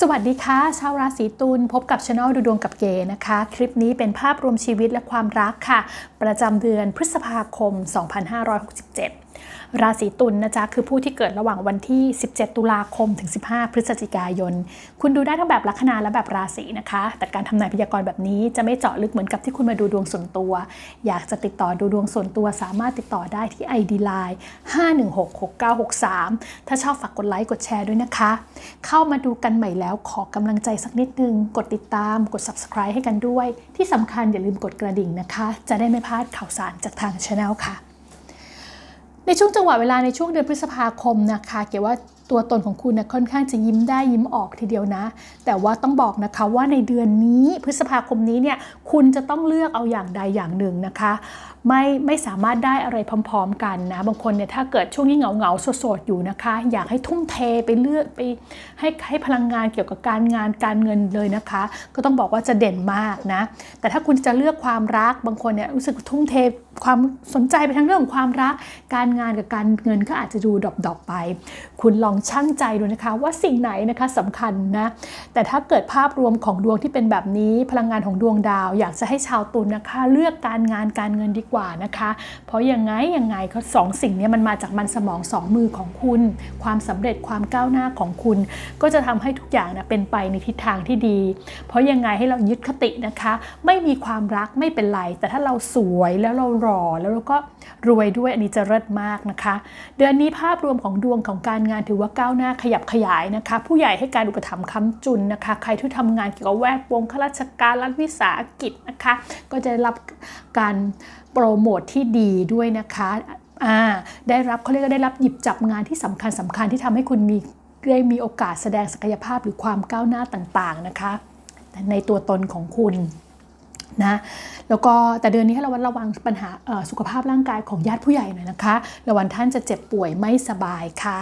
สวัสดีค่ะ ชาวราศีตุลพบกับช anel ดูดวงกับเกนะคะ คลิปนี้เป็นภาพรวมชีวิตและความรักค่ะ ประจำเดือนพฤษภาคม 2567 ราศีตุลนนะจ๊ะคือผู้ที่เกิดระหว่างวันที่ 17 ตุลาคมถึง 15 พฤศจิกายน คุณดูได้ทั้งแบบลัคนาและแบบราศีนะคะ แต่การทำนายพยากรณ์แบบนี้จะไม่เจาะลึกเหมือนกับที่คุณมาดูดวงส่วนตัว อยากจะติดต่อดูดวงส่วนตัว สามารถติดต่อได้ที่ ID Line 5166963 ถ้าชอบฝากกดไลค์กดแชร์ด้วยนะคะ เข้ามาดูกันใหม่แล้วขอกำลังใจสักนิดนึง กดติดตามกด subscribe ให้กันด้วย ที่สำคัญอย่าลืมกดกระดิ่งนะคะ จะได้ไม่พลาดข่าวสารจากทางช anel ค่ะ ในช่วงจังหวะเวลาในช่วงเดือนพฤษภาคมนะคะ เกี่ยวว่าตัวตนของคุณนะค่อนข้างจะยิ้มได้ยิ้มออกทีเดียวนะ แต่ว่าต้องบอกนะคะว่าในเดือนนี้พฤษภาคมนี้เนี่ยคุณจะต้องเลือกเอาอย่างใดอย่างหนึ่งนะคะไม่ไม่สามารถได้อะไรพร้อม ๆ กันนะ บางคนเนี่ยถ้าเกิดช่วงนี้เหงาๆโสดๆอยู่นะคะ อยากให้ทุ่มเทไปเลือกไปให้ให้พลังงานเกี่ยวกับการงานการเงินเลยนะคะ ก็ต้องบอกว่าจะเด่นมากนะ แต่ถ้าคุณจะเลือกความรักบางคนเนี่ยรู้สึกทุ่มเทความสนใจไปทั้งเรื่องของความรัก การงานกับการเงินก็อาจจะดูดรอปๆไป คุณลองชั่งใจดูนะคะว่าสิ่งไหนนะคะสำคัญนะ แต่ถ้าเกิดภาพรวมของดวงที่เป็นแบบนี้ พลังงานของดวงดาว อยากจะให้ชาวตุลนะคะ เลือกการงานการเงินดีกว่านะคะ เพราะยังไงยังไงเขาสองสิ่งนี้มันมาจากมันสมองสองมือของคุณ ความสำเร็จความก้าวหน้าของคุณ ก็จะทำให้ทุกอย่างนะเป็นไปในทิศทางที่ดี เพราะยังไงให้เรายึดคตินะคะ ไม่มีความรักไม่เป็นไร แต่ถ้าเราสวยแล้วเราหล่อแล้วเราก็รวยด้วยอันนี้จะเลิศมากนะคะ เดือนนี้ภาพรวมของดวงของการงานถือว่าก้าวหน้าขยับขยายนะคะ ผู้ใหญ่ให้การอุปถัมภ์ค้ำจุนนะคะ ใครที่ทำงานเกี่ยวกับแวดวงข้าราชการรัฐวิสาหกิจนะคะ ก็จะได้รับการโปรโมทที่ดีด้วยนะคะได้รับเขาเรียกได้รับหยิบจับงานที่สำคัญสำคัญที่ทำให้คุณมีได้มีโอกาสแสดงศักยภาพหรือความก้าวหน้าต่างๆนะคะ ในตัวตนของคุณ นะแล้วก็แต่เดือนนี้ให้ระวัดระวังปัญหาสุขภาพร่างกายของญาติผู้ใหญ่หน่อยนะคะ ระวังท่านจะเจ็บป่วยไม่สบายค่ะ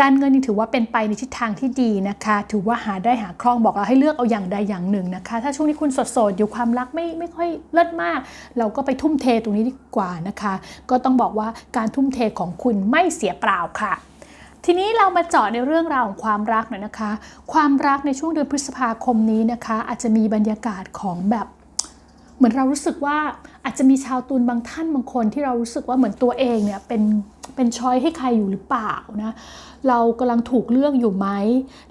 การเงินนี่ถือว่าเป็นไปในทิศทางที่ดีนะคะ ถือว่าหาได้หาคล่องบอกเราให้เลือกเอาอย่างใดอย่างหนึ่งนะคะ ถ้าช่วงนี้คุณสดโสดอยู่ความรักไม่ไม่ค่อยเลิศมาก เราก็ไปทุ่มเทตรงนี้ดีกว่านะคะ ก็ต้องบอกว่าการทุ่มเทของคุณไม่เสียเปล่าค่ะทีนี้เรามาเจาะในเรื่องราวของความรักหน่อยนะคะ ความรักในช่วงเดือนพฤษภาคมนี้นะคะ อาจจะมีบรรยากาศของแบบ เหมือนเรารู้สึกว่าอาจจะมีชาวตุนบางท่านบางคนที่เรารู้สึกว่าเหมือนตัวเองเนี่ยเป็น เป็นช้อยให้ใครอยู่หรือเปล่านะเรากำลังถูกเลือกอยู่ไหม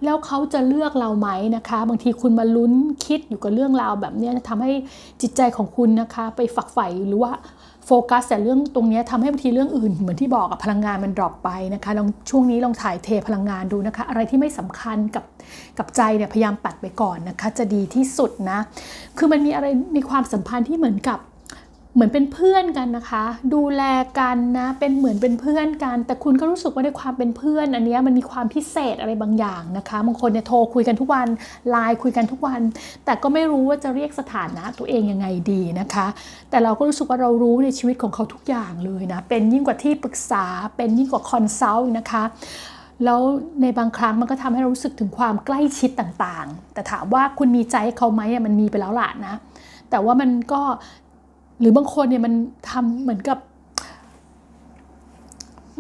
แล้วเขาจะเลือกเราไหมนะคะ บางทีคุณมาลุ้นคิดอยู่กับเรื่องราวแบบนี้ทำให้จิตใจของคุณนะคะ ไปฝักใฝ่หรือว่าโฟกัสแต่เรื่องตรงนี้ทำให้บางทีเรื่องอื่น เหมือนที่บอกอะพลังงานมันดรอปไปนะคะลองช่วงนี้ลองถ่ายเทพลังงานดูนะคะ อะไรที่ไม่สำคัญกับกับใจเนี่ยพยายามปัดไปก่อนนะคะ จะดีที่สุดนะ คือมันมีอะไรมีความสัมพันธ์ที่เหมือนกับ เหมือนเป็นเพื่อนกันนะคะ ดูแลกันนะเป็นเหมือนเป็นเพื่อนกัน แต่คุณก็รู้สึกว่าในความเป็นเพื่อน อันนี้มันมีความพิเศษอะไรบางอย่างนะคะบางคนเนี่ยโทรคุยกันทุกวันไลน์คุยกันทุกวัน แต่ก็ไม่รู้ว่าจะเรียกสถานะตัวเองยังไงดีนะคะ แต่เราก็รู้สึกว่าเรารู้ในชีวิตของเขาทุกอย่างเลยนะเป็นยิ่งกว่าที่ปรึกษาเป็นยิ่งกว่าคอนซัลท์นะคะแล้วในบางครั้งมันก็ทำให้เรารู้สึกถึงความใกล้ชิดต่างๆ แต่ถามว่าคุณมีใจใเขาไหมมันมีไปแล้วล่ะนะ แต่ว่ามันก็ หรือบางคนเนี่ยมันทำเหมือนกับ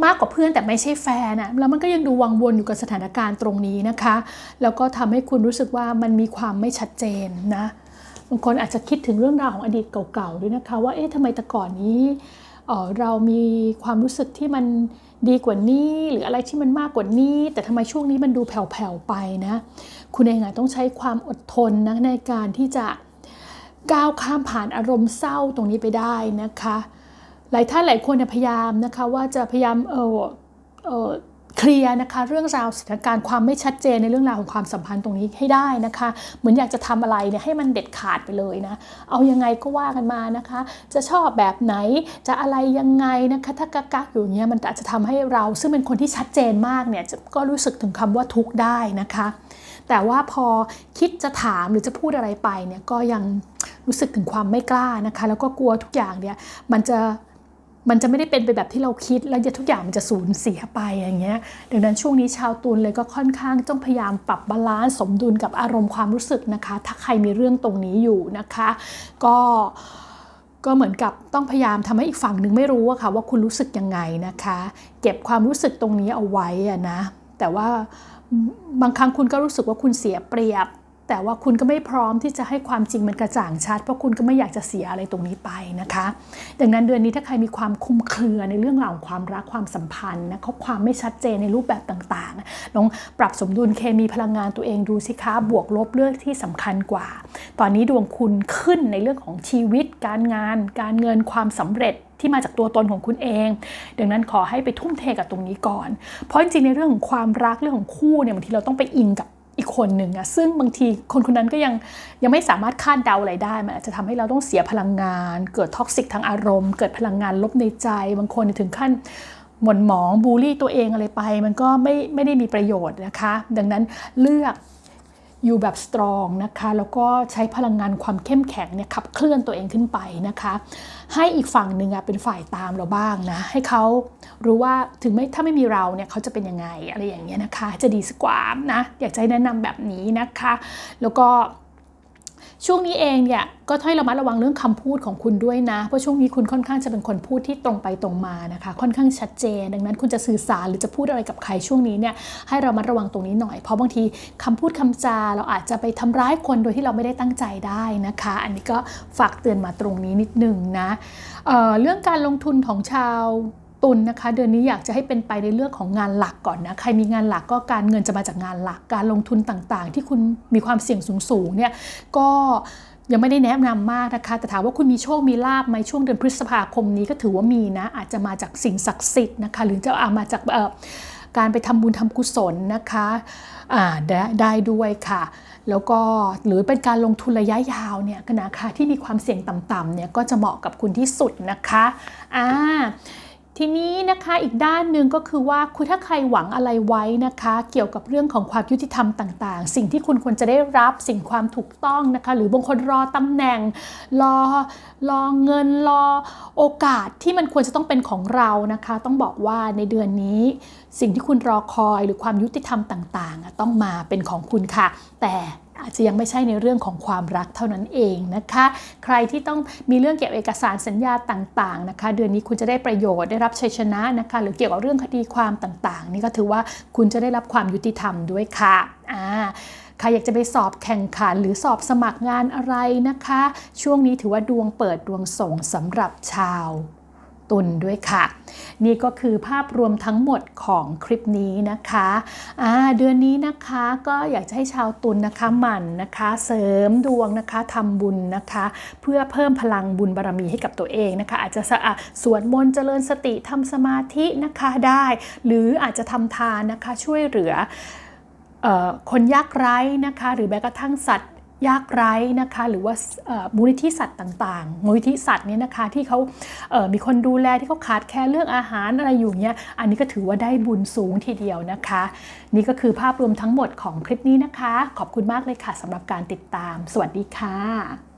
มากกว่าเพื่อนแต่ไม่ใช่แฟนนะแล้วมันก็ยังดูวังวนอยู่กับสถานการณ์ตรงนี้นะคะ แล้วก็ทำให้คุณรู้สึกว่ามันมีความไม่ชัดเจนนะบางคนอาจจะคิดถึงเรื่องราวของอดีตเก่าๆด้วยนะคะ ว่าเอ๊ะทำไมแต่ก่อนนี้เเรามีความรู้สึกที่มันดีกว่านี้ หรืออะไรที่มันมากกว่านี้ แต่ทำไมช่วงนี้มันดูแผ่วๆไปนะ คุณเองต้องใช้ความอดทนนะในการที่จะ ก้าวข้ามผ่านอารมณ์เศร้าตรงนี้ไปได้นะคะ หลายท่านหลายคนพยายามนะคะว่าจะพยายามเออเออเคลียร์นะคะเรื่องราวสถานการณ์ความไม่ชัดเจนในเรื่องราวของความสัมพันธ์ตรงนี้ให้ได้นะคะ เหมือนอยากจะทำอะไรเนี่ยให้มันเด็ดขาดไปเลยนะเอายังไงก็ว่ากันมานะคะ จะชอบแบบไหนจะอะไรยังไงนะคะถ้ากักกักอยู่เงี้ยมันอาจจะทำให้เราซึ่งเป็นคนที่ชัดเจนมากเนี่ยก็รู้สึกถึงคำว่าทุกข์ได้นะคะ แต่ว่าพอคิดจะถามหรือจะพูดอะไรไปเนี่ยก็ยังรู้สึกถึงความไม่กล้านะคะ แล้วก็กลัวทุกอย่างเนี่ยมันจะมันจะไม่ได้เป็นไปแบบที่เราคิด แล้วทุกอย่างมันจะสูญเสียไปอย่างเงี้ยดังนั้นช่วงนี้ชาวตุลเลยก็ค่อนข้างต้องพยายามปรับบาลานซ์สมดุลกับอารมณ์ความรู้สึกนะคะ ถ้าใครมีเรื่องตรงนี้อยู่นะคะ ก็ก็เหมือนกับต้องพยายามทำให้อีกฝั่งหนึ่งไม่รู้อะค่ะว่าคุณรู้สึกยังไงนะคะ เก็บความรู้สึกตรงนี้เอาไว้อะนะแต่ว่า บางครั้งคุณก็รู้สึกว่าคุณเสียเปรียบ แต่ว่าคุณก็ไม่พร้อมที่จะให้ความจริงมันกระจ่างชัด เพราะคุณก็ไม่อยากจะเสียอะไรตรงนี้ไปนะคะ ดังนั้นเดือนนี้ถ้าใครมีความคุมเครือในเรื่องราวของความรักความสัมพันธ์นะเขาความไม่ชัดเจนในรูปแบบต่างๆลองปรับสมดุลเคมีพลังงานตัวเองดูสิคะบวกลบเลือกที่สำคัญกว่า ตอนนี้ดวงคุณขึ้นในเรื่องของชีวิต การงาน การเงินความสำเร็จ ที่มาจากตัวตนของคุณเอง ดังนั้นขอให้ไปทุ่มเทกับตรงนี้ก่อน เพราะจริงๆในเรื่องของความรักเรื่องของคู่เนี่ยบางทีเราต้องไปอิงกับอีกคนหนึ่งอะซึ่งบางทีคนคนนั้นก็ยังยังไม่สามารถคาดเดาอะไรได้มันอาจจะทำให้เราต้องเสียพลังงาน เกิดท็อกซิกทางอารมณ์ เกิดพลังงานลบในใจ บางคนถึงขั้นหม่นหมองบูลลี่ตัวเองอะไรไป มันก็ไม่ไม่ได้มีประโยชน์นะคะ ดังนั้นเลือก อยู่แบบสตรองนะคะ แล้วก็ใช้พลังงานความเข้มแข็งเนี่ยขับเคลื่อนตัวเองขึ้นไปนะคะ ให้อีกฝั่งหนึ่งอะเป็นฝ่ายตามเราบ้างนะ ให้เขารู้ว่าถึงไม่ถ้าไม่มีเราเนี่ยเขาจะเป็นยังไงอะไรอย่างเงี้ยนะคะ จะดีสักกว่านะ อยากจะแนะนำแบบนี้นะคะ แล้วก็ ช่วงนี้เองเนี่ยก็ให้เรามัดระวังเรื่องคำพูดของคุณด้วยนะ เพราะช่วงนี้คุณค่อนข้างจะเป็นคนพูดที่ตรงไปตรงมานะคะ ค่อนข้างชัดเจน ดังนั้นคุณจะสื่อสารหรือจะพูดอะไรกับใครช่วงนี้เนี่ยให้เรามัดระวังตรงนี้หน่อย เพราะบางทีคำพูดคำจาเราอาจจะไปทำร้ายคนโดยที่เราไม่ได้ตั้งใจได้นะคะ อันนี้ก็ฝากเตือนมาตรงนี้นิดนึงนะเเรื่องการลงทุนของชาว ตุลนนะคะ เดือนนี้อยากจะให้เป็นไปในเรื่องของงานหลักก่อนนะใครมีงานหลักก็การเงินจะมาจากงานหลัก การลงทุนต่างๆ ที่คุณมีความเสี่ยงสูงๆเนี่ยก็ยังไม่ได้แนะนำมากนะคะ แต่ถามว่าคุณมีโชค มีลาบไหมช่วงเดือนพฤษภาคมนี้ก็ถือว่ามีนะ อาจจะมาจากสิ่งศักดิ์สิทธิ์นะคะ หรือจะเอามาจากการไปทำบุญทำกุศลนะคะได้ได้ด้วยค่ะ แล้วก็หรือเป็นการลงทุนระยะยาวเนี่ยนะคะที่มีความเสี่ยงต่ำๆเนี่ยก็จะเหมาะกับคุณที่สุดนะคะอ่า ทีนี้นะคะอีกด้านหนึ่งก็คือว่าคุณถ้าใครหวังอะไรไว้นะคะ เกี่ยวกับเรื่องของความยุติธรรมต่างๆ สิ่งที่คุณควรจะได้รับสิ่งความถูกต้องนะคะ หรือบางคนรอตำแหน่ง รอรอเงินรอโอกาสที่มันควรจะต้องเป็นของเรานะคะ ต้องบอกว่าในเดือนนี้ สิ่งที่คุณรอคอยหรือความยุติธรรมต่างๆ ต้องมาเป็นของคุณค่ะ แต่ อาจจะยังไม่ใช่ในเรื่องของความรักเท่านั้นเองนะคะ ใครที่ต้องมีเรื่องเกี่ยวกับเอกสารสัญญาต่างๆนะคะ เดือนนี้คุณจะได้ประโยชน์ได้รับชัยชนะนะคะ หรือเกี่ยวกับเรื่องคดีความต่างๆ นี่ก็ถือว่าคุณจะได้รับความยุติธรรมด้วยค่ะอ่าใครอยากจะไปสอบแข่งขันหรือสอบสมัครงานอะไรนะคะ ช่วงนี้ถือว่าดวงเปิดดวงส่งสำหรับชาว ตุลด้วยค่ะ นี่ก็คือภาพรวมทั้งหมดของคลิปนี้นะคะะเดือนนี้นะคะก็อยากจะให้ชาวตุลนนะคะหมั่นนะคะเสริมดวงนะคะทำบุญนะคะ เพื่อเพิ่มพลังบุญบารรมีให้กับตัวเองนะคะ อาจจะสะสวดมนต์เจริญสติทำสมาธินะคะได้ หรืออาจจะทำทานนะคะช่วยเหลือคนยากไร้นะคะ หรือแม้กระทั่งสัตว์ ยากไร้นะคะหรือว่ามูลนิธิสัตว์ต่างๆ มูลนิธิสัตว์เนี่ยนะคะที่เขาเมีคนดูแลที่เขาขาดแคลนเรื่องอาหารอะไรอยู่เนี่ยอันนี้ก็ถือว่าได้บุญสูงทีเดียวนะคะ นี่ก็คือภาพรวมทั้งหมดของคลิปนี้นะคะ ขอบคุณมากเลยค่ะสำหรับการติดตาม สวัสดีค่ะ